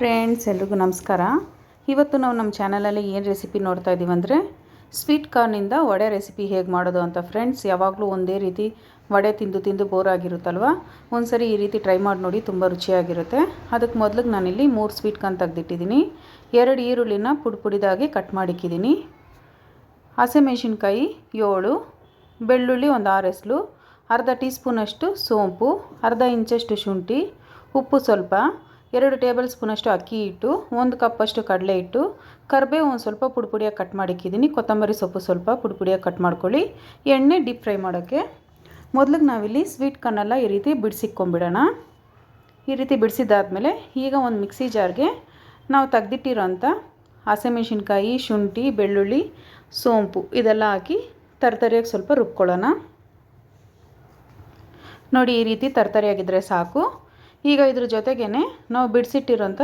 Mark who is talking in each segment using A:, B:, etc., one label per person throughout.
A: Friends, ಎಲ್ರಿಗೂ ನಮಸ್ಕಾರ. ಇವತ್ತು ನಾವು ನಮ್ಮ ಚಾನಲಲ್ಲಿ ಏನು ರೆಸಿಪಿ ನೋಡ್ತಾ ಇದ್ದೀವಿ ಅಂದರೆ ಸ್ವೀಟ್ ಕಾರ್ನಿಂದ ವಡೆ ರೆಸಿಪಿ ಹೇಗೆ ಮಾಡೋದು ಅಂತ ಫ್ರೆಂಡ್ಸ್, ಯಾವಾಗಲೂ ಒಂದೇ ರೀತಿ ವಡೆ ತಿಂದು ತಿಂದು ಬೋರ್ ಆಗಿರುತ್ತಲ್ವ? ಒಂದ್ಸರಿ ಈ ರೀತಿ ಟ್ರೈ ಮಾಡಿ ನೋಡಿ ತುಂಬ ರುಚಿಯಾಗಿರುತ್ತೆ. ಅದಕ್ಕೆ ಮೊದಲಿಗೆ ನಾನಿಲ್ಲಿ ಮೂರು ಸ್ವೀಟ್ ಕಾರ್ನ್ ತೆಗೆದಿಟ್ಟಿದ್ದೀನಿ. ಎರಡು ಈರುಳ್ಳಿನ ಪುಡಿ ಪುಡಿದಾಗಿ ಕಟ್ ಮಾಡಿಕ್ಕಿದ್ದೀನಿ. ಹಸಿಮೆಣಸಿನ್ಕಾಯಿ ಏಳು, ಬೆಳ್ಳುಳ್ಳಿ ಒಂದು ಆರು ಎಸ್ಲು ಅರ್ಧ ಟೀ ಸ್ಪೂನಷ್ಟು ಸೋಂಪು, ಅರ್ಧ ಇಂಚಷ್ಟು ಶುಂಠಿ, ಉಪ್ಪು ಸ್ವಲ್ಪ ಎರಡು ಟೇಬಲ್ ಸ್ಪೂನಷ್ಟು ಅಕ್ಕಿ ಹಿಟ್ಟು ಒಂದು ಕಪ್ಪಷ್ಟು ಕಡಲೆ ಹಿಟ್ಟು ಕರಿಬೇವು ಒಂದು ಸ್ವಲ್ಪ ಪುಡಿಪುಡಿಯಾಗಿ ಕಟ್ ಮಾಡಿಕ್ಕಿದ್ದೀನಿ ಕೊತ್ತಂಬರಿ ಸೊಪ್ಪು ಸ್ವಲ್ಪ ಪುಡಿಪುಡಿಯಾಗಿ ಕಟ್ ಮಾಡ್ಕೊಳ್ಳಿ. ಎಣ್ಣೆ ಡೀಪ್ ಫ್ರೈ ಮಾಡೋಕ್ಕೆ ಮೊದಲಿಗೆ ನಾವಿಲ್ಲಿ ಸ್ವೀಟ್ ಕನ್ನೆಲ್ಲ ಈ ರೀತಿ ಬಿಡಿಸಿಕ್ಕೊಂಬಿಡೋಣ ಈ ರೀತಿ ಬಿಡಿಸಿದ್ದಾದಮೇಲೆ ಈಗ ಒಂದು ಮಿಕ್ಸಿ ಜಾರ್ಗೆ ನಾವು ತೆಗ್ದಿಟ್ಟಿರೋಂಥ ಹಸಿಮೆಣ್ಸಿನ್ಕಾಯಿ, ಶುಂಠಿ, ಬೆಳ್ಳುಳ್ಳಿ, ಸೋಂಪು ಇದೆಲ್ಲ ಹಾಕಿ ತರ್ತರಿಯಾಗಿ ಸ್ವಲ್ಪ ರುಬ್ಕೊಳ್ಳೋಣ. ನೋಡಿ ಈ ರೀತಿ ತರ್ತರಿಯಾಗಿದ್ದರೆ ಸಾಕು. ಈಗ ಇದ್ರ ಜೊತೆಗೇ ನಾವು ಬಿಡಿಸಿಟ್ಟಿರೋಂಥ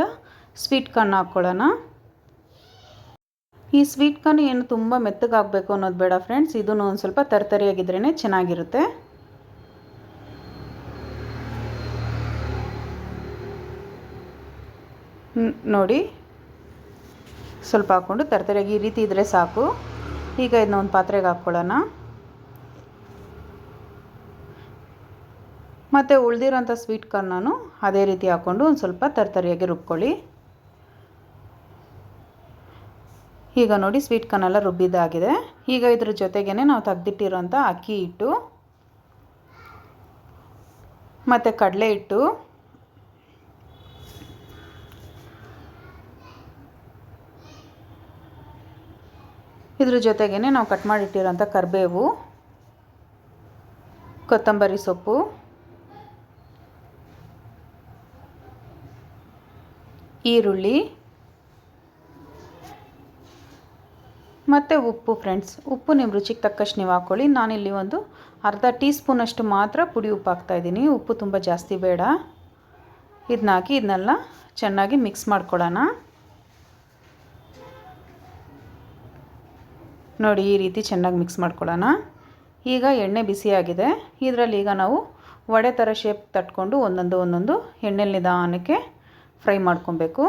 A: ಸ್ವೀಟ್ ಕಾರ್ನ್ ಹಾಕ್ಕೊಳ್ಳೋಣ. ಈ ಸ್ವೀಟ್ ಕಾರ್ನ್ ಏನು ತುಂಬ ಮೆತ್ತಗಾಗಬೇಕು ಅನ್ನೋದು ಬೇಡ ಫ್ರೆಂಡ್ಸ್. ಇದನ್ನು ಒಂದು ಸ್ವಲ್ಪ ತರ್ತರಿಯಾಗಿದ್ರೇ ಚೆನ್ನಾಗಿರುತ್ತೆ. ನೋಡಿ. ಸ್ವಲ್ಪ ಹಾಕ್ಕೊಂಡು ತರ್ತರಿಯಾಗಿ ಈ ರೀತಿ ಇದ್ದರೆ ಸಾಕು. ಈಗ ಇದನ್ನ ಒಂದು ಪಾತ್ರೆಗೆ ಹಾಕ್ಕೊಳ್ಳೋಣ. ಮತ್ತು ಉಳಿದಿರೋಂಥ ಸ್ವೀಟ್ ಕಾರ್ನನ್ನು ಅದೇ ರೀತಿ ಹಾಕ್ಕೊಂಡು ಒಂದು ಸ್ವಲ್ಪ ತರ್ತರಿಯಾಗಿ ರುಬ್ಕೊಳ್ಳಿ. ಈಗ ನೋಡಿ ಸ್ವೀಟ್ ಕಾರ್ನೆಲ್ಲ ರುಬ್ಬಿದ್ದಾಗಿದೆ. ಈಗ ಇದ್ರ ಜೊತೆಗೇ ನಾವು ತೆಗ್ದಿಟ್ಟಿರೋಂಥ ಅಕ್ಕಿ ಹಿಟ್ಟು, ಮತ್ತು ಕಡಲೆ ಹಿಟ್ಟು, ಇದ್ರ ಜೊತೆಗೇ ನಾವು ಕಟ್ ಮಾಡಿಟ್ಟಿರೋಂಥ ಕರಿಬೇವು, ಕೊತ್ತಂಬರಿ ಸೊಪ್ಪು ಈರುಳ್ಳಿ, ಮತ್ತು ಉಪ್ಪು ಫ್ರೆಂಡ್ಸ್ ಉಪ್ಪು ನಿಮ್ಮ ರುಚಿಗೆ ತಕ್ಕಷ್ಟು ನೀವು ಹಾಕ್ಕೊಳ್ಳಿ ನಾನಿಲ್ಲಿ ಒಂದು ಅರ್ಧ ಟೀ ಸ್ಪೂನಷ್ಟು ಮಾತ್ರ ಪುಡಿ ಉಪ್ಪು ಹಾಕ್ತಾಯಿದ್ದೀನಿ ಉಪ್ಪು ತುಂಬ ಜಾಸ್ತಿ ಬೇಡ. ಇದನ್ನ ಹಾಕಿ ಇದನ್ನೆಲ್ಲ ಚೆನ್ನಾಗಿ ಮಿಕ್ಸ್ ಮಾಡ್ಕೊಳ್ಳೋಣ ನೋಡಿ, ಈ ರೀತಿ ಚೆನ್ನಾಗಿ ಮಿಕ್ಸ್ ಮಾಡ್ಕೊಳ್ಳೋಣ ಈಗ ಎಣ್ಣೆ ಬಿಸಿಯಾಗಿದೆ ಇದರಲ್ಲಿ ಈಗ ನಾವು ವಡೆ ಥರ ಶೇಪ್ ತಟ್ಕೊಂಡು ಒಂದೊಂದು ಒಂದೊಂದು ಎಣ್ಣೆಲಿ ನಿಧಾನಕ್ಕೆ ಫ್ರೈ ಮಾಡ್ಕೊಬೇಕು.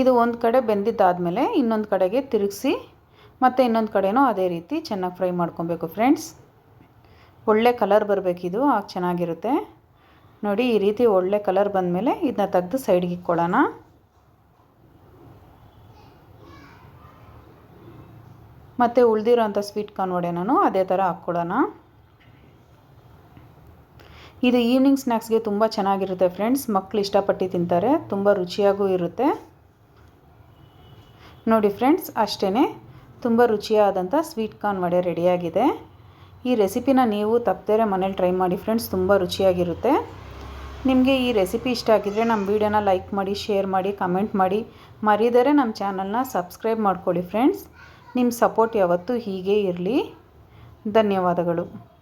A: ಇದು ಒಂದು ಕಡೆ ಬೆಂದಿದ್ದಾದಮೇಲೆ ಇನ್ನೊಂದು ಕಡೆಗೆ ತಿರುಗಿಸಿ, ಮತ್ತು ಇನ್ನೊಂದು ಕಡೆನೂ ಅದೇ ರೀತಿ ಚೆನ್ನಾಗಿ ಫ್ರೈ ಮಾಡ್ಕೊಬೇಕು ಫ್ರೆಂಡ್ಸ್. ಒಳ್ಳೆ ಕಲರ್ ಬರಬೇಕಿದು ಆಗ ಚೆನ್ನಾಗಿರುತ್ತೆ. ನೋಡಿ, ಈ ರೀತಿ ಒಳ್ಳೆ ಕಲರ್ ಬಂದಮೇಲೆ ಇದನ್ನ ತೆಗೆದು ಸೈಡ್ಗೆ ಇಕ್ಕೊಳ್ಳೋಣ. ಮತ್ತು ಉಳಿದಿರೋಂಥ ಸ್ವೀಟ್ ಕಾರ್ನ್ ನಾನು ಅದೇ ಥರ ಹಾಕ್ಕೊಡೋಣ ಇದು ಈವ್ನಿಂಗ್ ಸ್ನ್ಯಾಕ್ಸ್ಗೆ ತುಂಬ ಚೆನ್ನಾಗಿರುತ್ತೆ ಫ್ರೆಂಡ್ಸ್ ಮಕ್ಕಳು ಇಷ್ಟಪಟ್ಟು ತಿಂತಾರೆ, ತುಂಬ ರುಚಿಯಾಗೂ ಇರುತ್ತೆ. ನೋಡಿ ಫ್ರೆಂಡ್ಸ್ ಅಷ್ಟೇ ತುಂಬ ರುಚಿಯಾದಂಥ ಸ್ವೀಟ್ ಕಾರ್ನ್ ವಡೆ ರೆಡಿಯಾಗಿದೆ. ಈ ರೆಸಿಪಿನ ನೀವು ತಪ್ಪದೇ ಮನೇಲಿ ಟ್ರೈ ಮಾಡಿ ಫ್ರೆಂಡ್ಸ್ ತುಂಬ ರುಚಿಯಾಗಿರುತ್ತೆ. ನಿಮಗೆ ಈ ರೆಸಿಪಿ ಇಷ್ಟ ಆಗಿದ್ದರೆ ನಮ್ಮ ವೀಡಿಯೋನ ಲೈಕ್ ಮಾಡಿ, ಶೇರ್ ಮಾಡಿ, ಕಮೆಂಟ್ ಮಾಡಿ. ಮರಿದರೆ ನಮ್ಮ ಚಾನಲ್ನ ಸಬ್ಸ್ಕ್ರೈಬ್ ಮಾಡ್ಕೊಳ್ಳಿ ಫ್ರೆಂಡ್ಸ್ ನಿಮ್ಮ ಸಪೋರ್ಟ್ ಯಾವತ್ತೂ ಹೀಗೇ ಇರಲಿ. ಧನ್ಯವಾದಗಳು.